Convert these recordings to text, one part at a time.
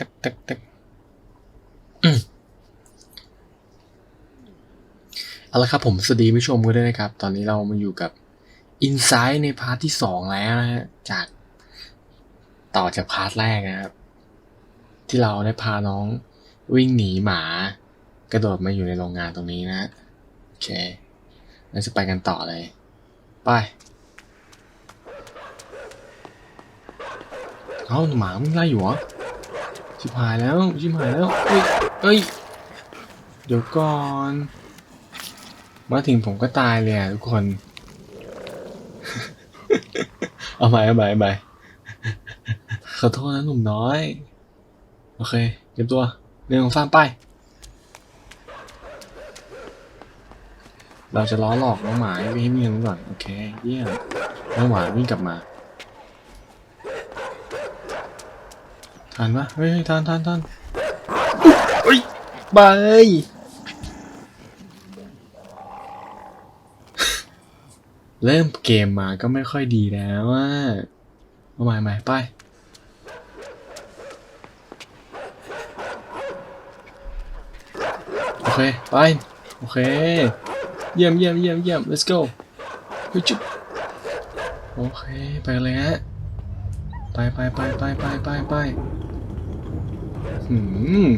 ตึกตึกตึกเอาละครับผมสวัสดีผู้ชมกันด้วยนะครับ ตอนนี้เรามาอยู่กับ Inside ในพาร์ทที่สองแล้วนะฮะจากต่อจากพาร์ทแรกนะครับ ที่เราได้พาน้องวิ่งหนีหมา กระโดดมาอยู่ในโรงงานตรงนี้นะโอเคเราจะไปกันต่อเลย ไปเอ้าหมามึงไล่อยู่เหรอ ชิบหายแล้วชิบหายแล้วเอ้ยเอ้ยเดี๋ยวก่อน มาถึงผมก็ตายเลยอะทุกคน เอาใหม่เอาใหม่เอาใหม่ขอโทษนะหนุ่มน้อย โอเคเตรียมตัวเรื่องของสร้างไป เราจะล้อหลอกน้องหมาให้วิ่งวิ่งกันก่อน โอเค เยี่ยมน้องหมาวิ่งกลับมา ทันปะเฮ้ยทันทันทันเฮ้ยบายเริ่มเกมมาก็ไม่ค่อยดีแล้วอะเอาใหม่ใหม่ไปโอเค ไป โอเค เยี่ยมเยี่ยมเยี่ยมเยี่ยม let's go เฮ้ยจุ๊บโอเค ไปเลยฮะ ไปไปไปไปไปไปไปหืม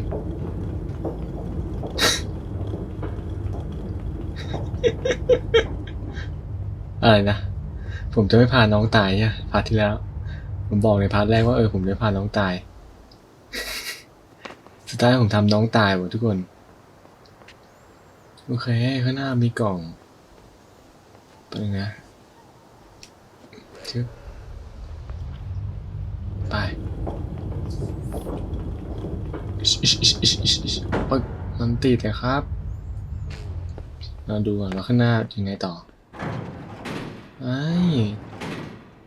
อะไรนะ ผมจะไม่พาน้องตายเนี่ยพาร์ทที่แล้ว ผมบอกในพาร์ทแรกว่าเออผมจะพาน้องตาย สุดท้ายผมทำน้องตายหมดทุกคน โอเค ข้างหน้ามีกล่องเป็นไงชึบ ไปอิชอิชอิชอิชอิชอิชปึ๊กมันติดเลยครับเราดูก่อนว่าข้างหน้ายังไงต่อไอ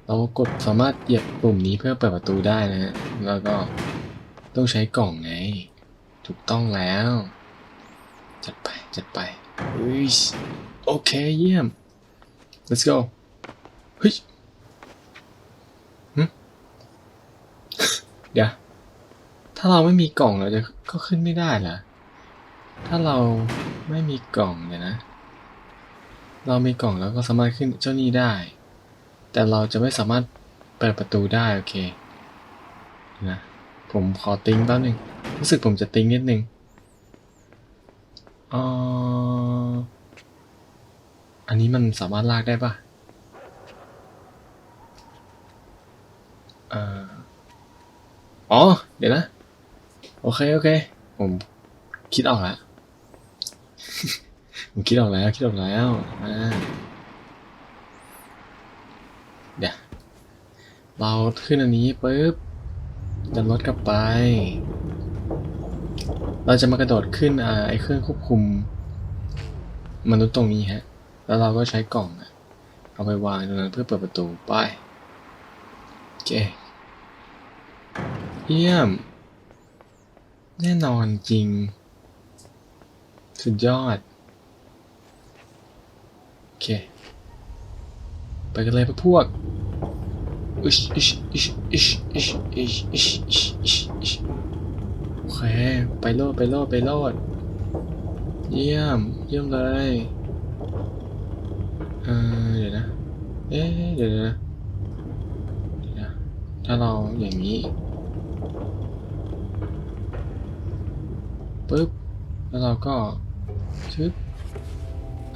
เรากดสามารถเหยียบปุ่มนี้เพื่อเปิดประตูได้นะฮะ แล้วก็ต้องใช้กล่องไง ถูกต้องแล้ว จัดไป จัดไปอุ้ยโอเคเยี่ยม let's go เฮ้ย เดี๋ยว ถ้าเราไม่มีกล่องเราจะก็ขึ้นไม่ได้เหรอถ้าเราไม่มีกล่องเนี่ยนะ เรามีกล่องแล้วก็สามารถขึ้นเจ้านี่ได้ แต่เราจะไม่สามารถเปิดประตูได้โอเค นะ ผมขอติ้งแป๊บนึง รู้สึกผมจะติ้งนิดนึงอออันนี้มันสามารถลากได้ปะเอ่อ อ๋อ เดี๋ยวนะ โอเค โอเค ผมคิดออกแล้ว ผมคิดออกแล้ว คิดออกแล้วอ่าเดี๋ยว เราขึ้นอันนี้ปุ๊บดันรถกลับไป เราจะมากระโดดขึ้นอ่าไอเครื่องควบคุม มนุษย์ตรงนี้ฮะ แล้วเราก็ใช้กล่องอะเอาไปวางตรงนั้นเพื่อเปิดประตูไปโอเค เยี่ยม แน่นอนจริง สุดยอด โอเค ไปกันเลยพวกอิชอิชอิชอิชอิชอิชอิชอิชอิชอิชโอเค ไปโลดไปโลดไปโลดเยี่ยม เยี่ยมเลย เออเดี๋ยวนะ เอ๊ะเดี๋ยวนะ ถ้าเราอย่างนี้ปึ๊บแล้วเราก็ชึบ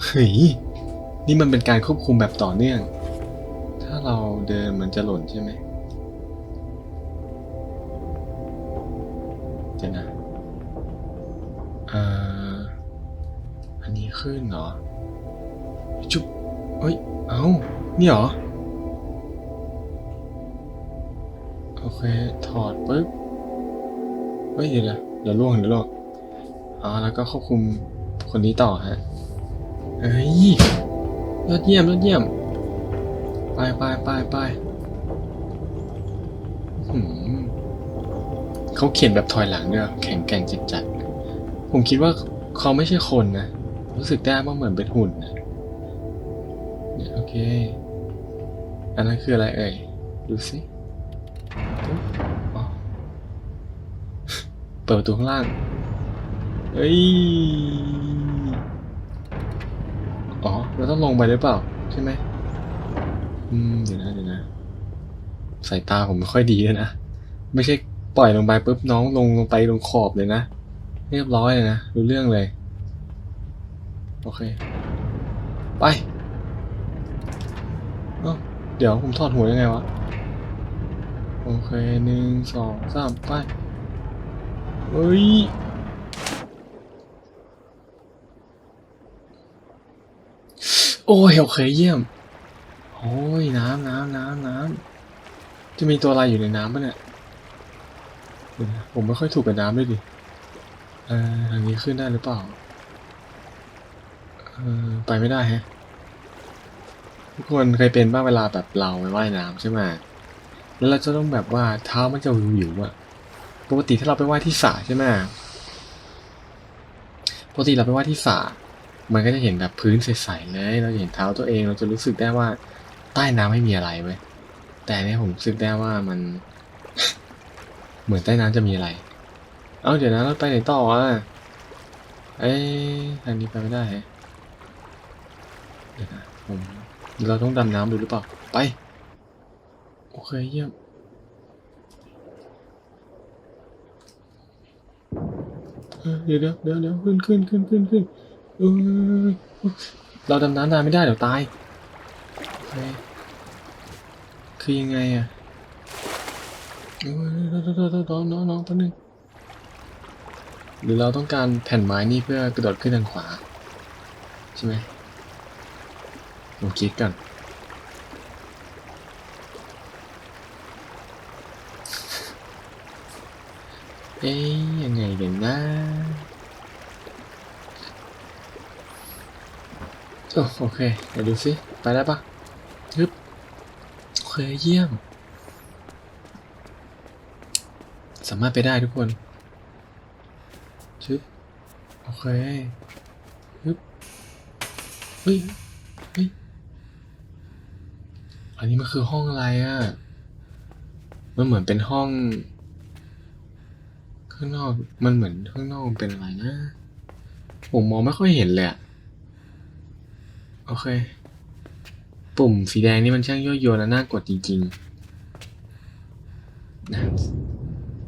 เฮ้ยนี่มันเป็นการควบคุมแบบต่อเนื่อง ถ้าเราเดินมันจะหล่นใช่ไหมเดี๋ยวนะอ่าอันนี้ขึ้นเหรอจุ๊บเฮ้ย เอ้านี่เหรอ เค ถอดปึ๊บ เฮ้ย เดี๋ยวนะเดี๋ยวล่วงเดี๋ยวล่วงอ๋อแล้วก็ควบคุมคนนี้ต่อฮะ เฮ้ย ยอดเยี่ยม ยอดเยี่ยม ไปไปไปไปหืมเขาเขียนแบบถอยหลังด้วยแข็งแกร่งจิตจัด ผมคิดว่าเขาไม่ใช่คนนะ รู้สึกได้ว่าเหมือนเป็นหุ่นนะเนี่ยโอเค อันนั้นคืออะไรเอ่ย ดูสิ เปิดประตูข้างล่าง เฮ้ย อ๋อ เราต้องลงไปหรือเปล่า ใช่ไหม อืม เดี๋ยวนะ เดี๋ยวนะ สายตาผมไม่ค่อยดีเลยนะ ไม่ใช่ปล่อยลงไปปุ๊บน้องลงลงไปลงขอบเลยนะ เรียบร้อยเลยนะ รู้เรื่องเลย โอเค ไปเอ้าเดี๋ยวผมถอดหัวยังไงวะ โอเคหนึ่งสองสามไป เฮ้ยโอ้ยโอเคเยี่ยม โอ้ยน้ำน้ำน้ำน้ำจะมีตัวอะไรอยู่ในน้ำปะเนี่ยผมไม่ค่อยถูกกับน้ำด้วยดิเอ่อทางนี้ขึ้นได้หรือเปล่าเออไปไม่ได้แฮะทุกคนเคยเป็นบ้างเวลาแบบเราไปว่ายน้ำใช่ไหมแล้วเราจะต้องแบบว่าเท้ามันจะวิวๆอะ ปกติถ้าเราไปว่ายที่สระใช่ไหมปกติเราไปว่ายที่สระมันก็จะเห็นแบบพื้นใสๆเลย เราเห็นเท้าตัวเอง เราจะรู้สึกได้ว่าใต้น้ำไม่มีอะไรเว้ย แต่เนี่ยผมรู้สึกได้ว่ามัน เหมือนใต้น้ำจะมีอะไร เอ้าเดี๋ยวนะเราไปไหนต่ออะเอ้ยทางนี้ไปไม่ได้เดี๋ยวนะผมเราต้องดำน้ำดูหรือเปล่า ไป โอเคเยี่ยม เดี๋ยวเดี๋ยวเดี๋ยวเดี๋ยวขึ้นขึ้นขึ้นขึ้นขึ้นเออเราดำน้ำนานไม่ได้เดี๋ยวตายคือยังไงอะเดี๋ยวเดี๋ยวเดี๋ยวเดี๋ยวน้องน้องแป๊บนึงหรือเราต้องการแผ่นไม้นี่เพื่อกระโดดขึ้นทางขวา ใช่ไหมผมคิดกัน เอ๊ยยังไงกันนะโอโอเค เดี๋ยวดูสิ ไปได้ปะฮึบโอเคเยี่ยม สามารถไปได้ทุกคนชึบโอเคฮึบเฮ้ย เฮ้ย อันนี้มันคือห้องอะไรอะ มันเหมือนเป็นห้อง ข้างนอกมันเหมือนข้างนอกเป็นอะไรนะ ผมมองไม่ค่อยเห็นเลยอะโอเค ปุ่มสีแดงนี่มันช่างยั่วยวนและน่ากดจริงๆนะ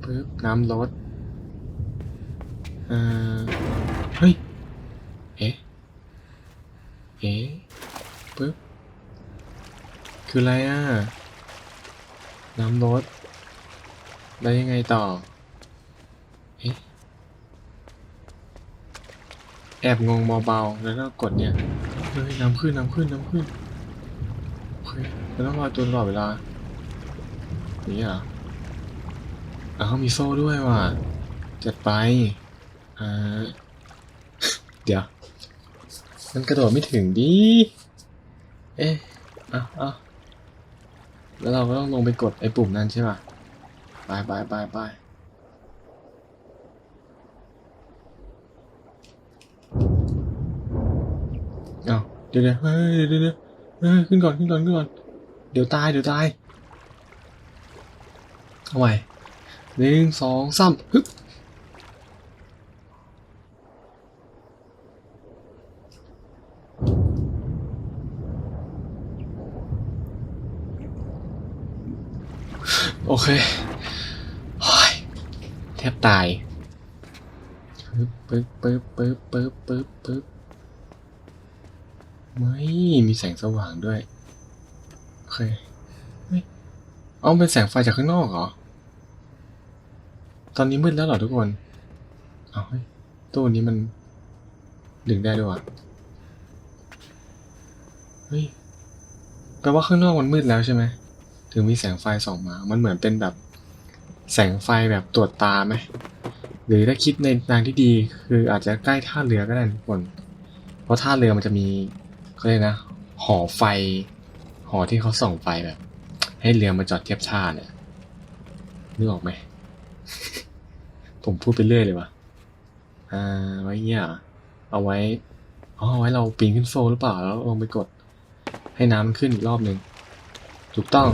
ปึ๊บน้ำลดเอ่อเฮ้ย เอ๊ะ เอ๊ะปึ๊บ คืออะไรอะ น้ำลดแล้วยังไงต่อ แอบงงเบาๆแล้วก็กดเนี่ยเฮ้ยน้ำขึ้นน้ำขึ้นน้ำขึ้นโอเคเราต้องรอตัวตลอดเวลาอย่างนี้เหรออ้ามีโซ่ด้วยว่ะจัดไปอ่าเดี๋ยว มันกระโดดไม่ถึงดิ เอ๊ะอะอะแล้วเราก็ต้องลงไปกดไอ้ปุ่มนั้นใช่ป่ะ ไปไปไปไป อ้าวเดี๋ยวเดี๋ยวเฮ้ยเดี๋ยวเดี๋ยวเฮ้ยขึ้นก่อนขึ้นก่อนขึ้นก่อน เดี๋ยวตายเดี๋ยวตายเอาใหม่หนึ่งสองสามฮึบโอเคโอ้ยแทบตาย ปึ๊บปึ๊บปึ๊บปึ๊บปึ๊บปึ๊บปึ๊บไม่มีแสงสว่างด้วยโอเคเฮ้ยเอาเป็นแสงไฟจากข้างนอกเหรอ ตอนนี้มืดแล้วเหรอทุกคน เอาเฮ้ยตู้นี้มันดึงได้ด้วยวะเฮ้ยแปลว่าข้างนอกมันมืดแล้วใช่ไหมถึงมีแสงไฟส่องมา มันเหมือนเป็นแบบ แสงไฟแบบตรวจตาไหม หรือถ้าคิดในทางที่ดีคืออาจจะใกล้ท่าเรือก็ได้ทุกคน เพราะท่าเรือมันจะมีเขาเรียกนะ หอไฟ หอที่เขาส่องไฟแบบ ให้เรือมาจอดเทียบท่าเนี่ยนึกออกไหม ผมพูดไปเรื่อยเลยวะอ่าไว้เงี้ยเอาไว้อ๋อเอาไว้เราปีนขึ้นโซ่หรือเปล่าแล้วลงไปกด ให้น้ำมันขึ้นอีกรอบหนึ่งถูกต้อง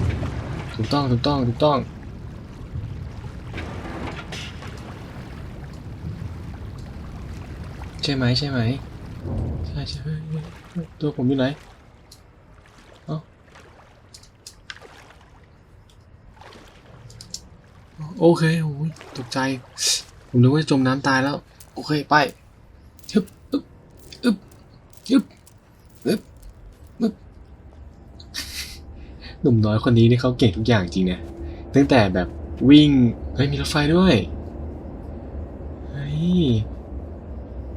ถูกต้อง ถูกต้อง ถูกต้อง ใช่ไหมใช่ไหมใช่ใช่ตัวผมอยู่ไหนเอ้าโอเคโอ้ยตกใจ ผมนึกว่าจมน้ำตายแล้ว โอเค ไปฮึบอึบอึบยึบอึบอึบหนุ่มน้อยคนนี้นี่เขาเก่งทุกอย่างจริงเนี่ยตั้งแต่แบบวิ่ง เฮ้ย มีรถไฟด้วย เฮ้ย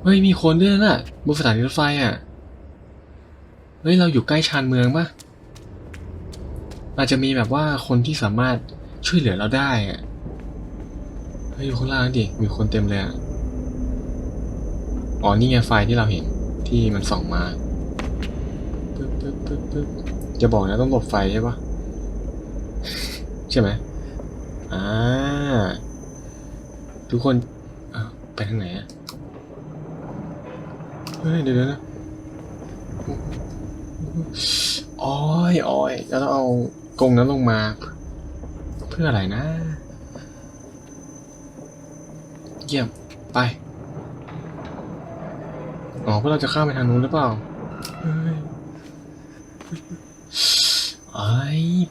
เฮ้ยมีคนด้วยน่ะบนสถานีรถไฟอะ เฮ้ยเราอยู่ใกล้ชานเมืองปะอาจจะมีแบบว่าคนที่สามารถช่วยเหลือเราได้อะ เฮ้ยอยู่ข้างล่างดิ มีคนเต็มเลยอะ อ๋อนี่ไงไฟที่เราเห็นที่มันส่องมาปึ๊บปึ๊บปึ๊บปึ๊บจะบอกนะต้องหลบไฟใช่ปะใช่ไหมอ่าทุกคนอ้าวไปทางไหนอะ เฮ้ยเดี๋ยวนะอ้อยอ้อยแล้วต้องเอากรงนั้นลงมา เพื่ออะไรนะ เยี่ยม ไป อ๋อเพื่อเราจะข้ามไปทางนู้นหรือเปล่าเฮ้ยไอ้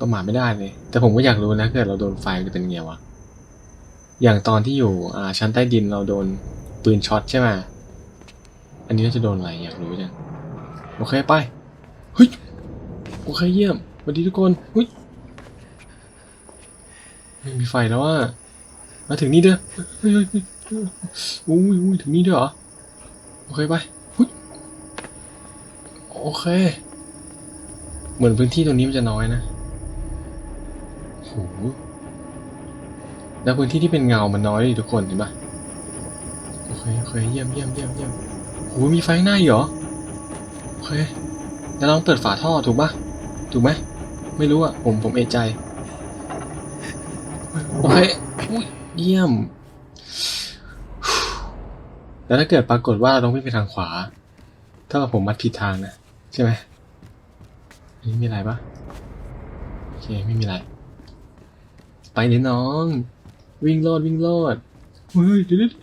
ประมาทไม่ได้เลย แต่ผมก็อยากรู้นะเกิดเราโดนไฟจะเป็นไงวะ อย่างตอนที่อยู่อ่าชั้นใต้ดินเราโดนปืนช็อตใช่ไหม อันนี้จะโดนอะไรอยากรู้จังโอเคไปเฮ้ยโอเคเยี่ยมสวัสดีทุกคนเฮ้ยไม่มีไฟแล้วอะมาถึงนี่เด้อเฮ้ยอุ้ยอุ้ยถึงนี่ด้วยเหรอโอเคไปเฮ้ยโอเค เหมือนพื้นที่ตรงนี้มันจะน้อยนะโหแล้วพื้นที่ที่เป็นเงามันน้อยดิทุกคนเห็นปะโอเคโอเคเยี่ยมเยี่ยมเยี่ยมเยี่ยม โหมีไฟหน้าเหรอโอเคแล้วลองเปิดฝาท่อถูกปะถูกไหมไม่รู้อะผมผมเอะใจโอเคอุ๊ยเยี่ยม แล้วถ้าเกิดปรากฏว่าเราต้องวิ่งไปทางขวาเท่าผมมัดผิดทางนะใช่ไหมนนี้มีอะไรปะโอเคไม่มีอะไร ไปเลยน้อง วิ่งโลดวิ่งโลดเฮ้ยเดี๋ยวเดี๋ยว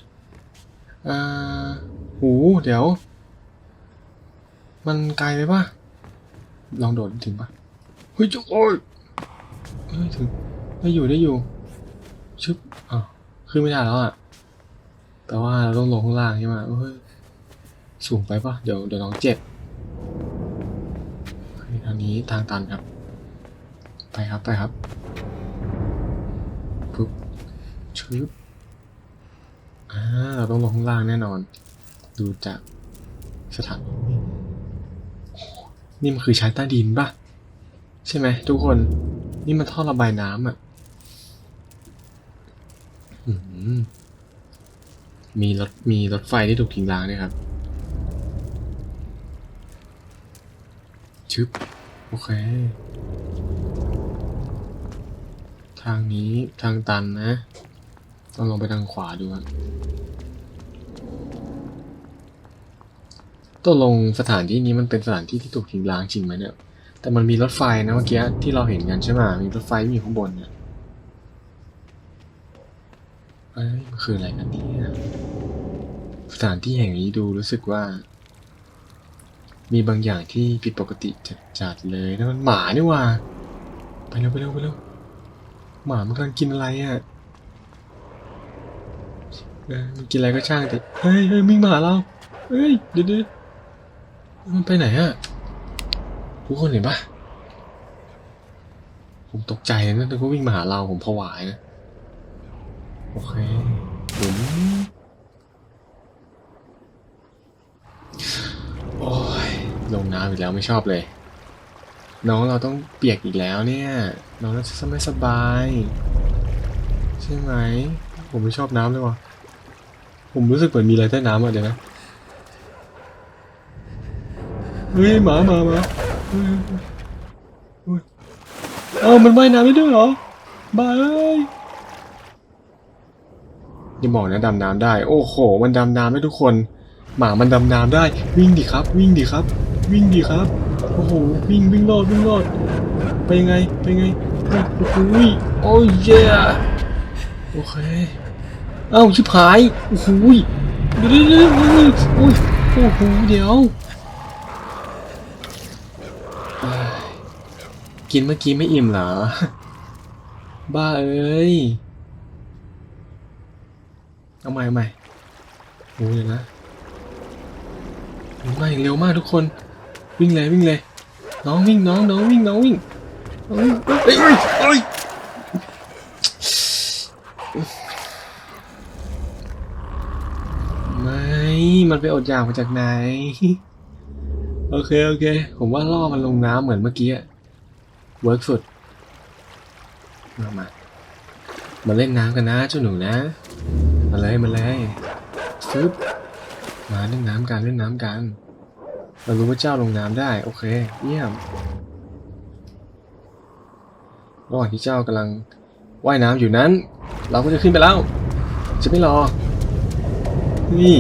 อ่า หเดี๋ยว มันไกลไปปะลองโดดถึงปะเฮ้ยจุ๊โอ้ยเฮ้ยถึงได้อยู่ได้อยู่ชึบอ้าวขึ้นไม่ได้แล้วอะ แต่ว่าเราต้องลงข้างล่างใช่ไหมเฮ้ยสูงไปปะเดี๋ยวเดี๋ยวน้องเจ็บทางนี้ทางตันครับ ไปครับไปครับปุ๊บชึบอ่าเราต้องลงข้างล่างแน่นอน ดูจากสถานนี่มันคือใช้ใต้ดินปะใช่ไหมทุกคน นี่มันท่อระบายน้ำอะมมีรถมีรถไฟที่ถูกทิ้งร้างด้วยครับ ชึบ โอเค ทางนี้ทางตันนะ ต้องลงไปทางขวาดูครับ ตัวลงสถานที่นี้มันเป็นสถานที่ที่ถูกทิ้งร้างจริงไหมเนี่ย แต่มันมีรถไฟนะเมื่อกี้ที่เราเห็นกันใช่ไหมมีรถไฟที่อยู่ข้างบนเนี่ยเอ้ยมันคืออะไรกันเนี่ยสถานที่แห่งนี้ดูรู้สึกว่า มีบางอย่างที่ผิดปกติจัดๆเลยนั่นมันหมานี่ว่า ไปเร็วไปเร็วไปเร็วหมามันกำลังกินอะไรอะเออมันกินอะไรก็ช่างแต่เฮ้ยเฮ้ยมิ่งมาหาเราเฮ้ยเดี๋ยวเดี๋ยว มันไปไหนอะทุกคนเห็นปะผมตกใจนะแต่ก็วิ่งมาหาเราผมผวายนะ โอเคผมโอ้ยลงน้ำอีกแล้วไม่ชอบเลย น้องเราต้องเปียกอีกแล้วเนี่ย น้องเราจะไม่สบาย ใช่ไหม ผมไม่ชอบน้ำเลยวะผมรู้สึกเหมือนมีอะไรใต้น้ำอะเดี๋ยวนะ เฮ้ยหมาหมาหมาเฮ้ยเฮ้ยเอ้ามันว่ายน้ำได้ด้วยเหรอบายอย่าบอกนะดำน้ำได้ โอ้โห มันดำน้ำได้ทุกคน หมามันดำน้ำได้ วิ่งดิครับ วิ่งดิครับ วิ่งดิครับ โอ้โห วิ่งวิ่งรอดวิ่งรอด ไปยังไง ไปยังไงโอ้โหโอ้ยเย่โอเค เอ้าชิบหาย โอ้โหเดี๋ยวเดี๋ยวโอ้โหเดี๋ยวเอ้ย กินเมื่อกี้ไม่อิ่มเหรอ บ้าเอ้ย เอาใหม่ใหม่โอ้ยนะโอ้ยมาอย่างเร็วมากทุกคน วิ่งเลยวิ่งเลย น้องวิ่งน้องน้องวิ่งน้องวิ่งน้องวิ่งเอ้ยเอ้ยเอ้ยไม่ มันไปอดอยากมาจากไหน โอเค โอเค ผมว่าล่อมันลงน้ำเหมือนเมื่อกี้อะ เวิร์กสุด มามา มาเล่นน้ำกันนะเจ้าหนูนะ มาเลยมาเลยฟึบมาเล่นน้ำกันเล่นน้ำกัน เรารู้ว่าเจ้าลงน้ำได้ โอเค เยี่ยมระหว่างที่เจ้ากำลังว่ายน้ำอยู่นั้น เราก็จะขึ้นไปแล้ว จะไม่รอ นี่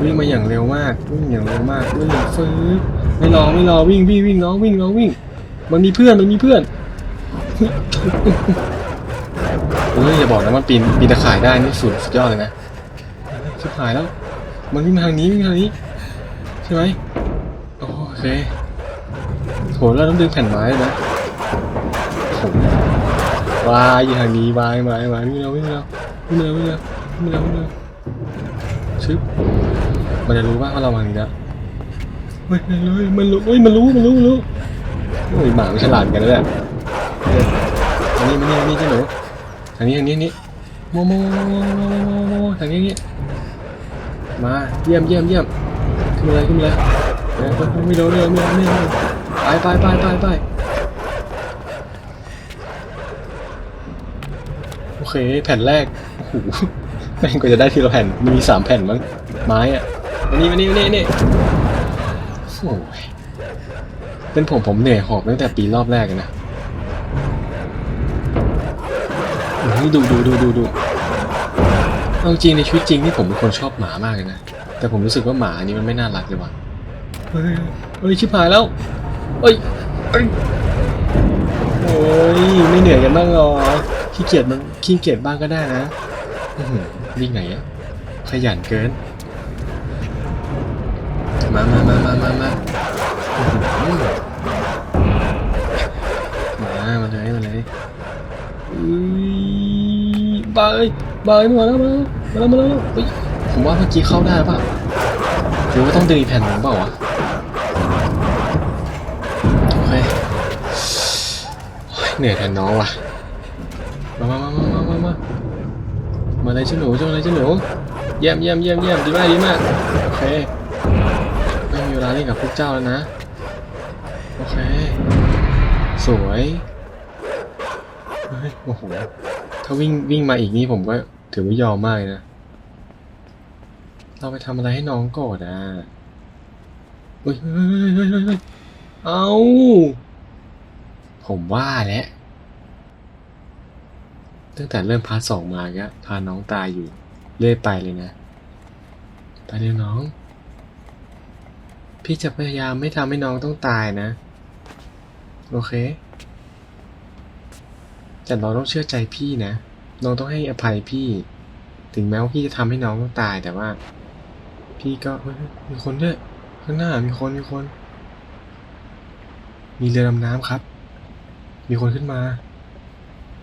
วิ่งมาอย่างเร็วมากวิ่งอย่างเร็วมากวิ่งฟื้นไม่รอไม่รอวิ่งวิ่งวิ่งน้องวิ่งน้องวิ่ง มันมีเพื่อนมันมีเพื่อนเฮ้ยอย่าบอกนะมันปีนปีนตะข่ายได้นี่สุดสุดยอดเลยนะชิบหายแล้ว มันวิ่งทางนี้วิ่งมาทางนี้ ใช่ไหมโอเคโหเราต้องดึงแผ่นไม้เลยนะโหวายอยู่ทางนี้วายวายวายวิ่งเร็ววิ่งเร็ววิ่งเร็ววิ่งเร็ววิ่งเร็ววิ่งเร็วชึบมันจะรู้ว่าเราวางนี้แล้วมันรู้มันรู้มันรู้มันรู้มันรู้ โอ้ยหมาไม่ฉลาดกันแล้วแหละอันนี้มันนี่นนี้เจ้าหนูทางนี้ทางนี้นี้โมโมโมโมโมโมทางนี้นี้มาเยี่ยมเยี่ยมเยี่ยมขึ้นมาเลยขึ้นมาเลยไม่โดนไม่โดนไม่โดนไม่โดนไปไปไปไปไปโอเคแผ่นแรกโอ้โหแม่งก็จะได้ทีละแผ่นมีสามแผ่นมั้งไม้อะมานี่มานี่มานี่นี่โอ้ย เป็นผมผมเหนื่อยหอบตั้งแต่ปีรอบแรกนะโอ้ยดูดูดูดูดูเอาจริงในชีวิตจริงนี่ผมเป็นคนชอบหมามากเลยนะ แต่ผมรู้สึกว่าหมาอันนี้มันไม่น่ารักเลยว่ะเฮ้ยเฮ้ยชิบหายแล้วเอ้ยเอ้ยโอ้ยไม่เหนื่อยกันบ้างเหรอขี้เกียจมันขี้เกียจบ้างก็ได้นะวิ่งไหนอะขยันเกิน มามามามามามา ดิบายบยมาแล้วมาแล้วมาแล้วมาแล้วผมว่าเมื่อกี้เข้าได้ป่ะหรือว่าต้องดึงแผ่นหนังเปล่าวะโอเคเหนื่อยแทนน้องว่ะมามามามามามามาเลยชิ้นหนูชิ้นอะไรชิ้นหนูเยี่ยมเยี่ยมเยี่ยมเยี่ยมดีมากดีมากโอเคไม่มีเวลาเล่นกับพวกเจ้าแล้วนะโอเคสวย โอ้โห ถ้าวิ่งวิ่งมาอีกนี่ผมก็ถือว่ายอมมากนะ เราไปทำอะไรให้น้องก่อนอะเฮ้ยเฮ้ยเฮ้ยเฮ้ยเอาผมว่าแล้วตั้งแต่เริ่มพาร์ทสองมาก็พาน้องตายอยู่ เรื่อยไปเลยนะ ไปเลยน้อง พี่จะพยายามไม่ทำให้น้องต้องตายนะ โอเค แต่น้องต้องเชื่อใจพี่นะ น้องต้องให้อภัยพี่ ถึงแม้ว่าพี่จะทำให้น้องต้องตายแต่ว่า พี่ก็มีคนด้วยข้างหน้ามีคนมีคน มีเรือดำน้ำครับ มีคนขึ้นมา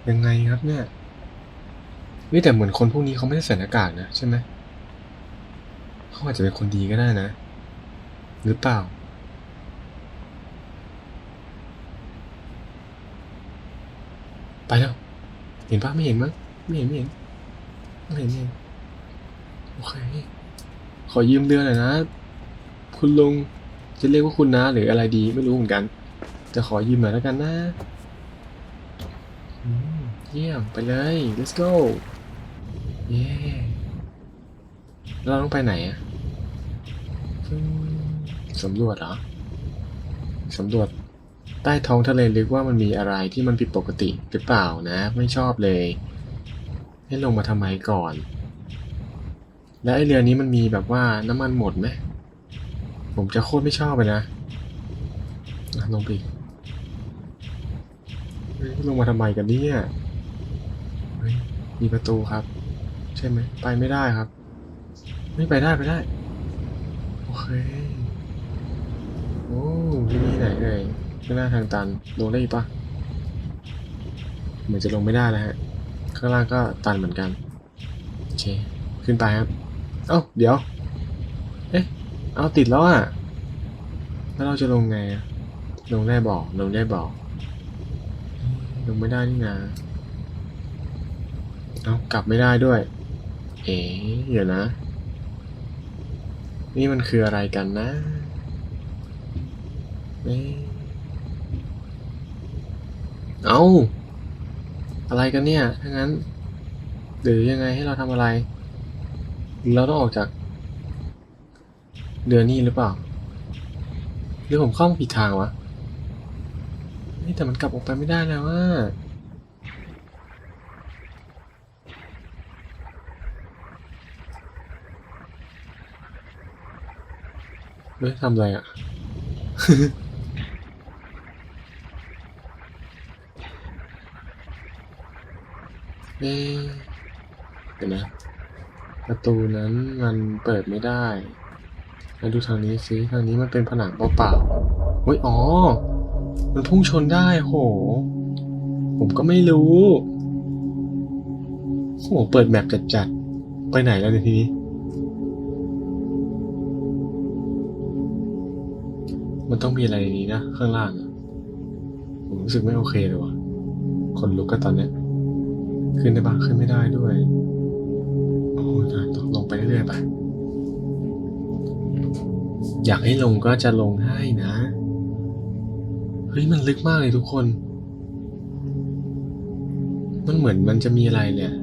ยังไงครับเนี่ยเฮ้ยแต่เหมือนคนพวกนี้เขาไม่ได้ใส่หน้ากากนะใช่ไหมเขาอาจจะเป็นคนดีก็ได้นะ หรือเปล่า ไปแล้ว เห็นปะไม่เห็นมั้งไม่เห็นไม่เห็นไม่เห็นไม่เห็นโอเค ขอยืมเรือหน่อยนะ คุณลุงจะเรียกว่าคุณนะหรืออะไรดีไม่รู้เหมือนกัน จะขอยืมหน่อยแล้วกันนะอืมเยี่ยมไปเลย let's go เย้แล้วเราต้องไปไหนอะอืมสำรวจเหรอสำรวจ ใต้ท้องทะเลลึกว่ามันมีอะไรที่มันผิดปกติหรือเปล่านะ ไม่ชอบเลยให้ลงมาทำไมก่อน แล้วไอเรือนี้มันมีแบบว่าน้ำมันหมดไหมผมจะโคตรไม่ชอบเลยนะลงไปอีกเฮ้ยลงมาทำไมกันเนี่ยเฮ้ยมีประตูครับ ใช่ไหมไปไม่ได้ครับ ไม่ไปได้ไปได้ โอเค โอ้ที่นี่ไหนเอ่ย ข้างหน้าทางตันลงได้อีกปะเหมือนจะลงไม่ได้แล้วฮะ ข้างล่างก็ตันเหมือนกัน โอเค ขึ้นไปครับ เอ้า เดี๋ยว เอ๊ะ เอาติดแล้วอะ แล้วเราจะลงไงอะลงได้บอกลงได้บอกลงไม่ได้นี่นาเอากลับไม่ได้ด้วย เอ๋เดี๋ยวนะ นี่มันคืออะไรกันนะเอ๊ เอาอะไรกันเนี่ยถ้างั้น หรือยังไงให้เราทำอะไรหรือเราต้องออกจาก เดือนนี้หรือเปล่า หรือผมเข้าผิดทางวะเฮ้ยแต่มันกลับออกไปไม่ได้แล้วว่าเฮ้ยทำอะไรอะ เอ๊ะเดี๋ยวนะ ประตูนั้นมันเปิดไม่ได้แล้วดูทางนี้สิทางนี้มันเป็นผนังเปล่าๆเฮ้ยอ๋อ มันพุ่งชนได้โห ผมก็ไม่รู้โหเปิดแมปจัดๆ ไปไหนแล้วเนี่ยทีนี้ มันต้องมีอะไรนี้นะ ข้างล่าง ผมรู้สึกไม่โอเคเลยว่ะคนลุกก็ตอนเนี้ย ขึ้นได้ปะขึ้นไม่ได้ด้วย โอ้ยตกลงไปเรื่อยๆไป อยากให้ลงก็จะลงให้นะ เฮ้ยมันลึกมากเลยทุกคน มันเหมือนมันจะมีอะไรเลย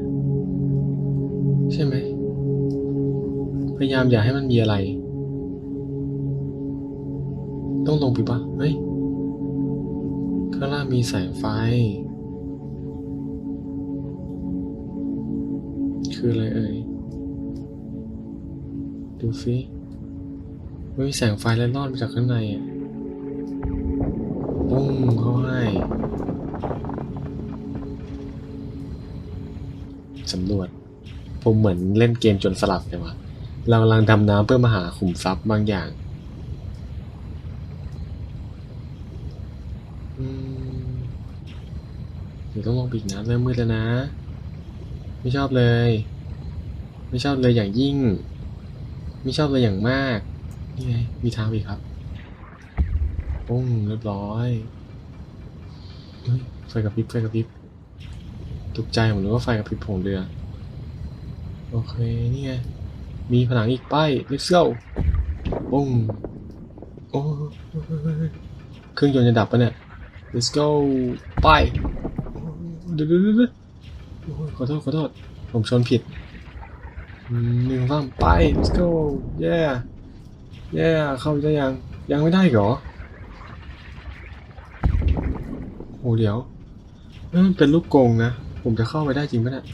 ใช่ไหม พยายามอย่าให้มันมีอะไร ต้องลงไปปะเฮ้ยข้างล่างมีแสงไฟ คืออะไรเอ่ย ดูสิไม่มีแสงไฟแล้วรอดมาจากข้างในอะปุ้งเขาให้สำรวจ ผมเหมือนเล่นเกมจนสลับเลยวะเรากำลังดำน้ำเพื่อมาหาขุมทรัพย์บางอย่างอืมเดี๋ยวต้องลงไปอีกนะเริ่มมืดแล้วนะ ไม่ชอบเลย ไม่ชอบเลยอย่างยิ่ง ไม่ชอบเลยอย่างมาก นี่ไง มีทางอีกครับปุ้งเรียบร้อยไฟกระพริบไฟกระพริบตกใจผมนึกว่าไฟกระพริบของเรือ โอเคนี่ไง มีผนังอีกป้าย let's go ปุ้งโอ้เครื่องยนต์จะดับปะเนี่ย let's go ไปเดี๋ยว ขอโทษขอโทษ ผมชนผิดหนึ่งสองไป let's go yeah yeah เข้าได้ยัง ยังไม่ได้เหรอโอ้เดี๋ยวเอ้ยมันเป็นลูกกงนะ ผมจะเข้าไปได้จริงไหมเนี่ย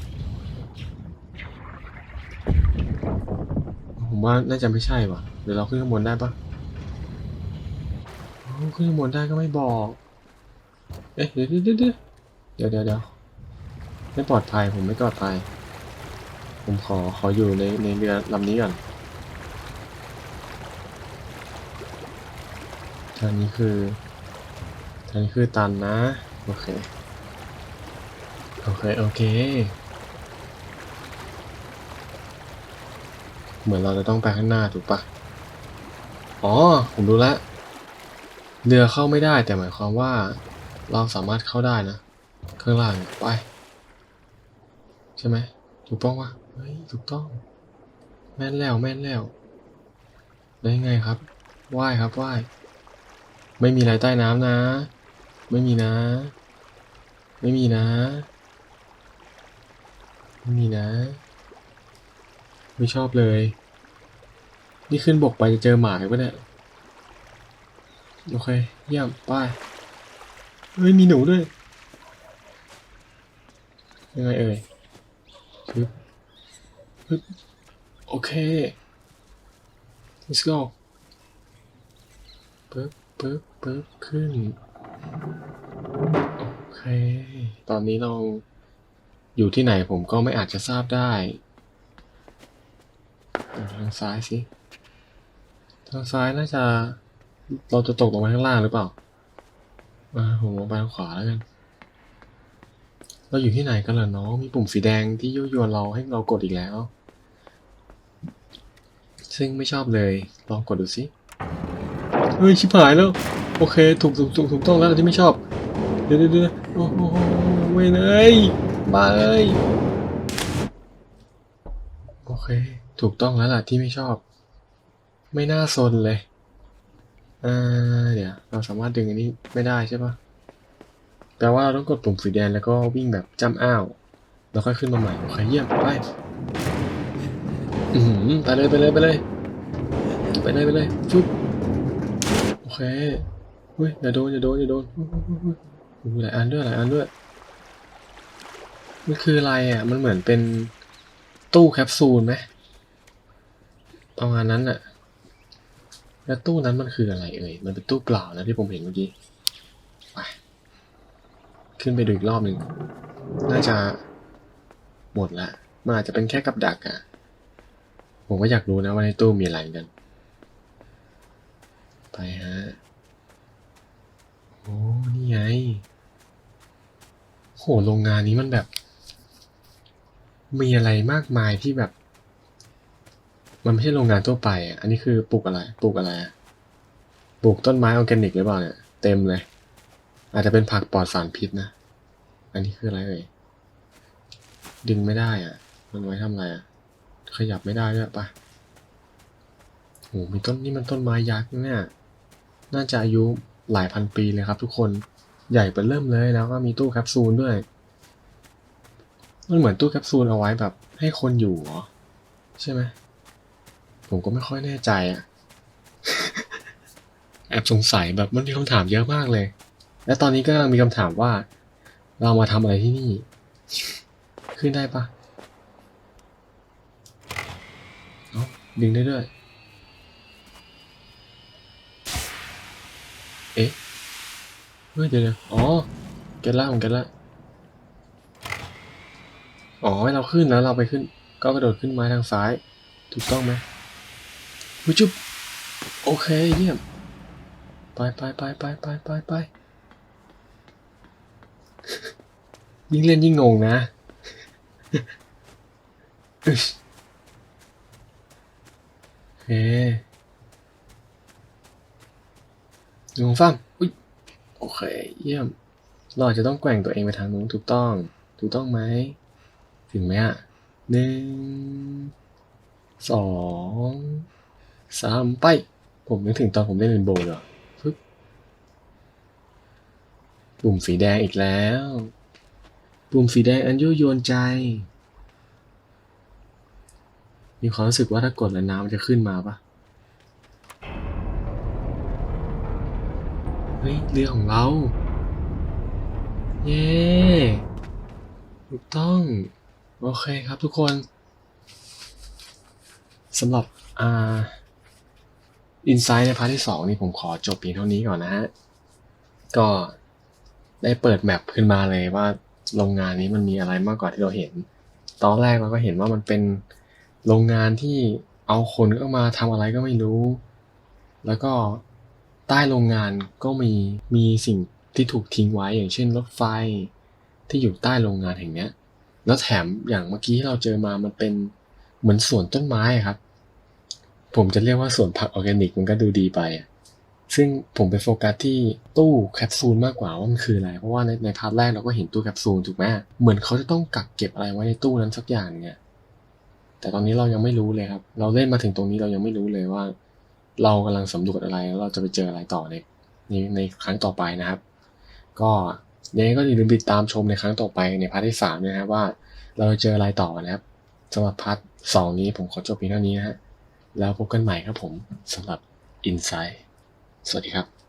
ผมว่าน่าจะไม่ใช่ว่ะ เดี๋ยวเราขึ้นข้างบนได้ปะขึ้นข้างบนได้ก็ไม่บอก เอ๊ะเดี๋ยวเดี๋ยวเดี๋ยวเดี๋ยวเดี๋ยว ไม่ปลอดภัยผมไม่ปลอดภัย ผมขอขออยู่ในในเรือลำนี้ก่อนทางนี้คือทางนี้คือตันนะ โอเค โอเค โอเค เหมือนเราจะต้องไปข้างหน้าถูกปะอ๋อ ผมรู้แล้วเรือเข้าไม่ได้แต่หมายความว่า เราสามารถเข้าได้นะ ข้างล่างไป ช่ไหมถูกต้องวะเฮ้ยถูกต้อง แม่นแล้วแม่นแล้วได้ไงครับว่ายครับว่ายไม่มีอะไรใต้น้ำนะ ไม่มีนะ ไม่มีนะ ไม่มีนะ ไม่ชอบเลย นี่ขึ้นบกไปจะเจอหมาอีกปะเนี่ยโอเคเยี่ยมไป้ายเฮ้ยมีหนูด้วยยังไงเอ่ย ปึ๊บปึ๊บโอเค let's go ปึ๊บปึ๊บปึ๊บขึ้น โอเค ตอนนี้เราอยู่ที่ไหนผมก็ไม่อาจจะทราบได้ทางซ้ายสิ ทางซ้ายน่าจะ เราจะตกลงไปข้างล่างหรือเปล่าอ่าผมลงไปทางขวาแล้วกัน เราอยู่ที่ไหนกันล่ะน้อง มีปุ่มสีแดงที่ยั่วยวนเราให้เรากดอีกแล้ว ซึ่งไม่ชอบเลย ลองกดดูสิเฮ้ย ชิบหายแล้ว โอเค ถูกถูกถูกถูกต้องแล้วที่ไม่ชอบ เดี๋ยวเดี๋ยวเดี๋ยวโอ้โหเว้ยเลยมาเลยโอเค ถูกต้องแล้วล่ะที่ไม่ชอบ ไม่น่าซนเลยอ่าเดี๋ยว เราสามารถดึงอันนี้ไม่ได้ใช่ปะ แปลว่าเราต้องกดปุ่มสีแดงแล้วก็วิ่งแบบจ้ำอ้าว แล้วค่อยขึ้นมาใหม่โอเคเยี่ยมไปอือหือไปเลยไปเลยไปเลย ไปเลยไปเลยฟุบโอเคเฮ้ยอย่าโดนอย่าโดนอย่าโดนอุ๊ยอุ๊ยอุ๊ยอุ๊ยหลายอันด้วยหลายอันด้วยมันคืออะไรอะ มันเหมือนเป็นตู้แคปซูลไหมประมาณนั้นอะ แล้วตู้นั้นมันคืออะไรเอ่ย มันเป็นตู้เปล่านะที่ผมเห็นเมื่อกี้ ขึ้นไปดูอีกรอบหนึ่งน่าจะหมดละมันอาจจะเป็นแค่กับดักอะ ผมก็อยากรู้นะว่าในตู้มีอะไรเหมือนกัน ไปฮะ โอ้นี่ไงโหโรงงานนี้มันแบบ มีอะไรมากมายที่แบบ มันไม่ใช่โรงงานทั่วไปอะอันนี้คือปลูกอะไร ปลูกอะไร ปลูกต้นไม้ออร์แกนิกหรือเปล่าเนี่ย เต็มเลย อาจจะเป็นผักปลอดสารพิษนะ อันนี้คืออะไรเอ่ย ดึงไม่ได้อะ มันไว้ทำอะไรอะ ขยับไม่ได้ด้วยปะโหมีต้นนี่มันต้นไม้ยักษ์เนี่ย น่าจะอายุหลายพันปีเลยครับทุกคน ใหญ่เป็นเริ่มเลยแล้วก็มีตู้แคปซูลด้วย มันเหมือนตู้แคปซูลเอาไว้แบบให้คนอยู่เหรอ ใช่ไหม ผมก็ไม่ค่อยแน่ใจอะ แอบสงสัยแบบมันมีคำถามเยอะมากเลย และตอนนี้ก็มีคำถามว่า เรามาทำอะไรที่นี่ ขึ้นได้ปะเอาดึงได้ด้วย เอ๊ะเฮ้ยเดี๋ยวเดี๋ยวอ๋อเก็ตละผมเก็ตละอ๋อให้เราขึ้นแล้วเราไปขึ้น ก็กระโดดขึ้นไม้ทางซ้าย ถูกต้องไหมวิจุบโอเคเยี่ยม ไปไปไปไปไปไปไป ยิ่งเล่นยิ่งงงนะเคหนึ่งฟังอุ้ยโอเค เยี่ยม เราอจจะต้องแกว่งตัวเองไปทางนู้นถูกต้อง ถูกต้องไหม ถึงไหมอะหนึ่ง สอง สาม ไป ผมนึกถึงตอนผมเล่นเรนโบว์เลยอะ ปุ่มสีแดงอีกแล้ว ปุ่มสีแดงอันยั่ยวนใจ มีความรู้สึกว่าถ้ากดแล้วน้ำมันจะขึ้นมาปะเฮ้ยเรือของเรา เย้ถูกต้อง โอเคครับทุกคนสำหรับอ่าอินไซต์ในพาร์ทที่สองนี่ผมขอจบเพียงเท่านี้ก่อนนะฮะ ก็ ได้เปิดแมปขึ้นมาเลยว่าโรงงานนี้มันมีอะไรมากกว่าที่เราเห็น ตอนแรกเราก็เห็นว่ามันเป็นโรงงานที่เอาคนเข้ามาทำอะไรก็ไม่รู้ แล้วก็ใต้โรงงานก็มีมีสิ่งที่ถูกทิ้งไว้อย่างเช่นรถไฟที่อยู่ใต้โรงงานแห่งนี้แล้วแถมอย่างเมื่อกี้ที่เราเจอมามันเป็นเหมือนสวนต้นไม้ครับ ผมจะเรียกว่าสวนผักออร์แกนิกมันก็ดูดีไปอะ ซึ่งผมไปโฟกัสที่ตู้แคปซูลมากกว่าว่ามันคืออะไร เพราะว่าในในพาร์ทแรกเราก็เห็นตู้แคปซูลถูกไหมเหมือนเขาจะต้องกักเก็บอะไรไว้ในตู้นั้นสักอย่างเนี่ยแต่ตอนนี้เรายังไม่รู้เลยครับ เราเล่นมาถึงตรงนี้เรายังไม่รู้เลยว่า เรากำลังสำรวจอะไรแล้วเราจะไปเจออะไรต่อในในในครั้งต่อไปนะครับ ก็ยังไงก็อย่าลืมติดตามชมในครั้งต่อไปในพาร์ทที่สามนะครับว่า เราจะเจออะไรต่อนะครับสำหรับพาร์ทสองนี้ผมขอจบเพียงเท่านี้นะฮะแล้วพบกันใหม่ครับผมสำหรับ Insight สวัสดีครับ